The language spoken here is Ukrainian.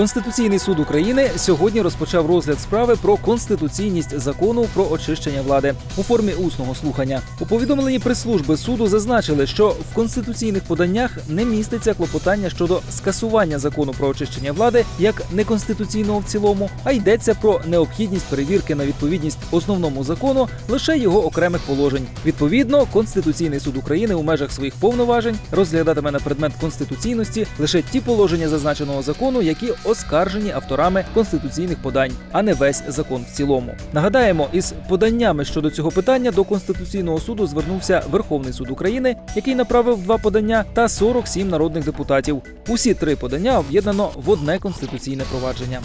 Конституційний суд України сьогодні розпочав розгляд справи про конституційність закону про очищення влади у формі усного слухання. У повідомленні прес-служби суду зазначили, що в конституційних поданнях не міститься клопотання щодо скасування закону про очищення влади як неконституційного в цілому, а йдеться про необхідність перевірки на відповідність основному закону лише його окремих положень. Відповідно, Конституційний суд України у межах своїх повноважень розглядатиме на предмет конституційності лише ті положення зазначеного закону, які оскаржені авторами конституційних подань, а не весь закон в цілому. Нагадаємо, із поданнями щодо цього питання до Конституційного суду звернувся Верховний суд України, який направив два подання, та 47 народних депутатів. Усі три подання об'єднано в одне конституційне провадження.